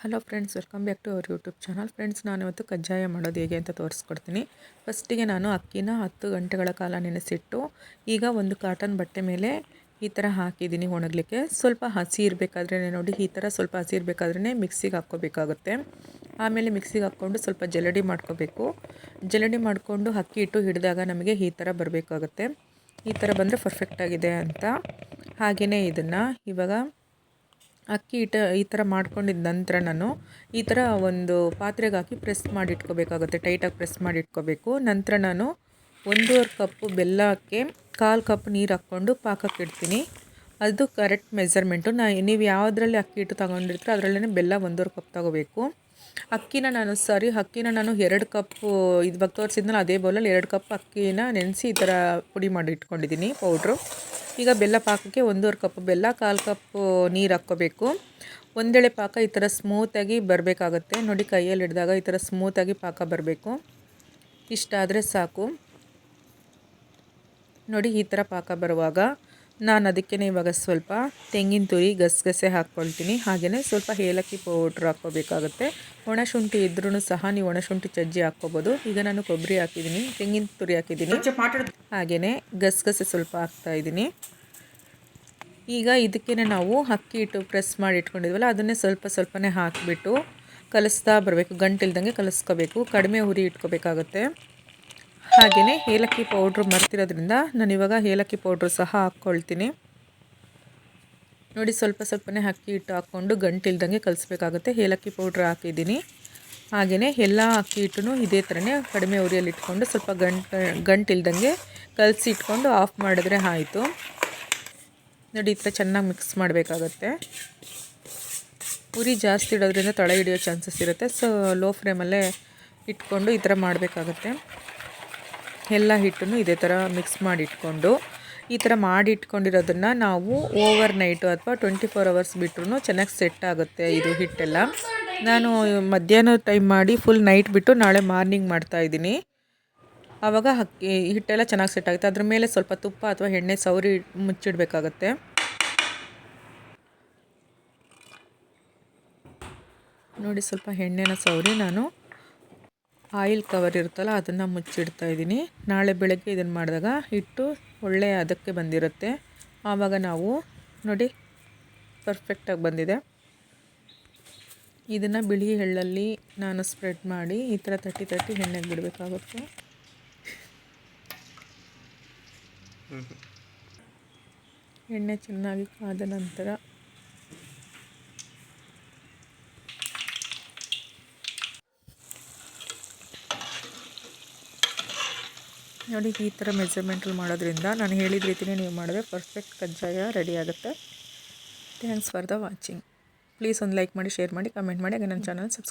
Hello friends welcome back to our YouTube channel friends ನಾನು ಇವತ್ತು ಕಜ್ಜಾಯ ಮಾಡೋದು ಹೇಗೆ ಅಂತ ತೋರಿಸ್ಕೊಡ್ತೀನಿ. ಫಸ್ಟಿಗೆ ನಾನು ಅಕ್ಕಿನ ಹತ್ತು ಗಂಟೆಗಳ ಕಾಲ ನೆನೆಸಿಟ್ಟು, ಈಗ ಒಂದು ಕಾಟನ್ ಬಟ್ಟೆ ಮೇಲೆ ಈ ಥರ ಹಾಕಿದ್ದೀನಿ ಒಣಗಲಿಕ್ಕೆ. ಸ್ವಲ್ಪ ಹಸಿ ಇರಬೇಕಾದ್ರೆ ನೋಡಿ, ಈ ಥರ ಸ್ವಲ್ಪ ಹಸಿ ಇರಬೇಕಾದ್ರೆ ಮಿಕ್ಸಿಗೆ ಹಾಕ್ಕೋಬೇಕಾಗುತ್ತೆ. ಆಮೇಲೆ ಮಿಕ್ಸಿಗೆ ಹಾಕ್ಕೊಂಡು ಸ್ವಲ್ಪ ಜಲಡಿ ಮಾಡ್ಕೋಬೇಕು. ಜಲಡಿ ಮಾಡಿಕೊಂಡು ಅಕ್ಕಿ ಇಟ್ಟು ಹಿಡಿದಾಗ ನಮಗೆ ಈ ಥರ ಬರಬೇಕಾಗುತ್ತೆ. ಈ ಥರ ಬಂದರೆ ಪರ್ಫೆಕ್ಟಾಗಿದೆ ಅಂತ. ಹಾಗೆಯೇ ಇದನ್ನು ಇವಾಗ ಅಕ್ಕಿ ಇಟ ಈ ಥರ ಮಾಡ್ಕೊಂಡಿದ್ದ ನಂತರ ನಾನು ಈ ಥರ ಒಂದು ಪಾತ್ರೆಗೆ ಹಾಕಿ ಪ್ರೆಸ್ ಮಾಡಿ ಇಟ್ಕೋಬೇಕಾಗುತ್ತೆ ಟೈಟಾಗಿ ಪ್ರೆಸ್ ಮಾಡಿ ಇಟ್ಕೋಬೇಕು ನಂತರ ನಾನು ಒಂದೂವರೆ ಕಪ್ಪು ಬೆಲ್ಲಕ್ಕೆ ಕಾಲು ಕಪ್ ನೀರು ಹಾಕ್ಕೊಂಡು ಪಾಕಕ್ಕೆ ಇಡ್ತೀನಿ. ಅದು ಕರೆಕ್ಟ್ ಮೆಸರ್ಮೆಂಟು ನಾ ನೀವು ಯಾವುದ್ರಲ್ಲಿ ಅಕ್ಕಿ ಇಟ್ಟು ತೊಗೊಂಡಿರ್ತೀರೋ ಅದರಲ್ಲೇ ಬೆಲ್ಲ ಒಂದೂವರೆ ಕಪ್ ತೊಗೋಬೇಕು. ಅಕ್ಕಿನ ನಾನು ಸಾರಿ ಅಕ್ಕಿನ ನಾನು ಎರಡು ಕಪ್ಪು ಇವಾಗ ತೋರಿಸಿದ್ನಲ್ಲ, ಅದೇ ಬೌಲಲ್ಲಿ ಎರಡು ಕಪ್ ಅಕ್ಕಿನ ನೆನೆಸಿ ಈ ಥರ ಪುಡಿ ಮಾಡಿ ಇಟ್ಕೊಂಡಿದ್ದೀನಿ ಪೌಡ್ರು ಈಗ ಬೆಲ್ಲ ಪಾಕಕ್ಕೆ ಒಂದೂವರೆ ಕಪ್, ಬೆಲ್ಲ ಕಾಲು ಕಪ್ಪು ನೀರು ಹಾಕ್ಕೋಬೇಕು. ಒಂದೆಳೆ ಪಾಕ ಈ ಥರ ಸ್ಮೂತಾಗಿ ಬರಬೇಕಾಗತ್ತೆ. ನೋಡಿ ಕೈಯಲ್ಲಿ ಹಿಡಿದಾಗ ಈ ಥರ ಸ್ಮೂತಾಗಿ ಪಾಕ ಬರಬೇಕು. ಇಷ್ಟಾದರೆ ಸಾಕು. ನೋಡಿ ಈ ಥರ ಪಾಕ ಬರುವಾಗ ನಾನು ಅದಕ್ಕೆ ಇವಾಗ ಸ್ವಲ್ಪ ತೆಂಗಿನ ತುರಿ ಗಸಗಸೆ ಹಾಕ್ಕೊಳ್ತೀನಿ. ಹಾಗೆಯೇ ಸ್ವಲ್ಪ ಏಲಕ್ಕಿ ಪೌಡ್ರ್ ಹಾಕ್ಕೋಬೇಕಾಗುತ್ತೆ. ಒಣಶುಂಠಿ ಇದ್ರೂ ಸಹ ನೀವು ಒಣಶುಂಠಿ ಚಜ್ಜಿ ಹಾಕ್ಕೋಬೋದು. ಈಗ ನಾನು ಕೊಬ್ಬರಿ ಹಾಕಿದ್ದೀನಿ ತೆಂಗಿನ ತುರಿ ಹಾಕಿದ್ದೀನಿ. ಹಾಗೆಯೇ ಗಸಗಸೆ ಸ್ವಲ್ಪ ಹಾಕ್ತಾಯಿದ್ದೀನಿ ಈಗ ಇದಕ್ಕೇ ನಾವು ಅಕ್ಕಿ ಇಟ್ಟು ಪ್ರೆಸ್ ಮಾಡಿ ಇಟ್ಕೊಂಡಿದ್ವಲ್ಲ ಅದನ್ನೇ ಸ್ವಲ್ಪ ಸ್ವಲ್ಪನೇ ಹಾಕಿಬಿಟ್ಟು ಕಲಿಸ್ತಾ ಬರಬೇಕು. ಗಂಟಿಲ್ದಂಗೆ ಕಲಿಸ್ಕೋಬೇಕು. ಕಡಿಮೆ ಉರಿ ಇಟ್ಕೋಬೇಕಾಗುತ್ತೆ. ಹಾಗೆಯೇ ಏಲಕ್ಕಿ ಪೌಡ್ರ್ ಮರ್ತಿರೋದ್ರಿಂದ ನಾನು ಇವಾಗ ಏಲಕ್ಕಿ ಪೌಡ್ರ್ ಸಹ ಹಾಕ್ಕೊಳ್ತೀನಿ. ನೋಡಿ ಸ್ವಲ್ಪ ಸ್ವಲ್ಪನೇ ಅಕ್ಕಿ ಹಿಟ್ಟು ಹಾಕ್ಕೊಂಡು ಗಂಟಿಲ್ದಂಗೆ ಕಲಿಸ್ಬೇಕಾಗುತ್ತೆ. ಏಲಕ್ಕಿ ಪೌಡ್ರ್ ಹಾಕಿದ್ದೀನಿ. ಹಾಗೆಯೇ ಎಲ್ಲ ಅಕ್ಕಿ ಹಿಟ್ಟು ಇದೇ ಥರನೇ ಕಡಿಮೆ ಉರಿಯಲ್ಲಿ ಇಟ್ಕೊಂಡು ಸ್ವಲ್ಪ ಗಂಟು, ಗಂಟಿಲ್ದಂಗೆ ಕಲಸಿ ಇಟ್ಕೊಂಡು ಆಫ್ ಮಾಡಿದ್ರೆ ಆಯಿತು. ನೋಡಿ ಈ ಥರ ಚೆನ್ನಾಗಿ ಮಿಕ್ಸ್ ಮಾಡಬೇಕಾಗತ್ತೆ. ಉರಿ ಜಾಸ್ತಿ ಇಡೋದ್ರಿಂದ ತಳ ಹಿಡಿಯೋ ಚಾನ್ಸಸ್ ಇರುತ್ತೆ. ಸೊ ಲೋ ಫ್ಲೇಮಲ್ಲೇ ಇಟ್ಕೊಂಡು ಈ ಥರ ಮಾಡಬೇಕಾಗತ್ತೆ. ಎಲ್ಲ ಹಿಟ್ಟನ್ನು ಇದೇ ಥರ ಮಿಕ್ಸ್ ಮಾಡಿ ಇಟ್ಕೊಂಡು ಈ ಥರ ಮಾಡಿ ಇಟ್ಕೊಂಡಿರೋದನ್ನು ನಾವು ಓವರ್ ನೈಟು ಅಥವಾ ಟ್ವೆಂಟಿ ಫೋರ್ ಅವರ್ಸ್ ಬಿಟ್ಟರು ಚೆನ್ನಾಗಿ ಸೆಟ್ ಆಗುತ್ತೆ ಇದು ಹಿಟ್ಟೆಲ್ಲ. ನಾನು ಮಧ್ಯಾಹ್ನ ಟೈಮ್ ಮಾಡಿ ಫುಲ್ ನೈಟ್ ಬಿಟ್ಟು ನಾಳೆ ಮಾರ್ನಿಂಗ್ ಮಾಡ್ತಾಯಿದ್ದೀನಿ ಆವಾಗ ಅಕ್ಕಿ ಹಿಟ್ಟೆಲ್ಲ ಚೆನ್ನಾಗಿ ಸೆಟ್ ಆಗುತ್ತೆ. ಅದ್ರ ಮೇಲೆ ಸ್ವಲ್ಪ ತುಪ್ಪ ಅಥವಾ ಎಣ್ಣೆ ಸೌರಿ ಮುಚ್ಚಿಡಬೇಕಾಗತ್ತೆ. ನೋಡಿ ಸ್ವಲ್ಪ ಎಣ್ಣೆನ ಸೌರಿ ನಾನು ಆಯಿಲ್ ಕವರ್ ಇರುತ್ತಲ್ಲ ಅದನ್ನು ಮುಚ್ಚಿಡ್ತಾ ಇದ್ದೀನಿ. ನಾಳೆ ಬೆಳಗ್ಗೆ ಇದನ್ನು ಮಾಡಿದಾಗ ಹಿಟ್ಟು ಒಳ್ಳೆಯ ಅದಕ್ಕೆ ಬಂದಿರುತ್ತೆ. ಆವಾಗ ನಾವು ನೋಡಿ ಪರ್ಫೆಕ್ಟಾಗಿ ಬಂದಿದೆ. ಇದನ್ನು ಬಿಳಿ ಎಳ್ಳಲ್ಲಿ ನಾನು ಸ್ಪ್ರೆಡ್ ಮಾಡಿ ಈ ಥರ ತಟ್ಟಿ ತಟ್ಟಿ ಎಣ್ಣೆಗೆ ಬಿಡಬೇಕಾಗುತ್ತೆ. ಎಣ್ಣೆ ಚೆನ್ನಾಗಿ ಕಾದ ನಂತರ ನೋಡಿ, ಈ ಥರ ಮೆಜರ್ಮೆಂಟಲ್ಲಿ ಮಾಡೋದ್ರಿಂದ ನಾನು ಹೇಳಿದ ರೀತಿಯೇ ನೀವು ಮಾಡಿದ್ರೆ ಪರ್ಫೆಕ್ಟ್ ಕಜ್ಜಾಯ ರೆಡಿ ಆಗುತ್ತೆ. Thanks for the watching please ಒಂದು ಲೈಕ್ ಮಾಡಿ ಶೇರ್ ಮಾಡಿ ಕಮೆಂಟ್ ಮಾಡಿ, ಹಾಗೆ ನನ್ನ ಚಾನಲ್ ಸಬ್ಸ್ಕ್ರೈಬ್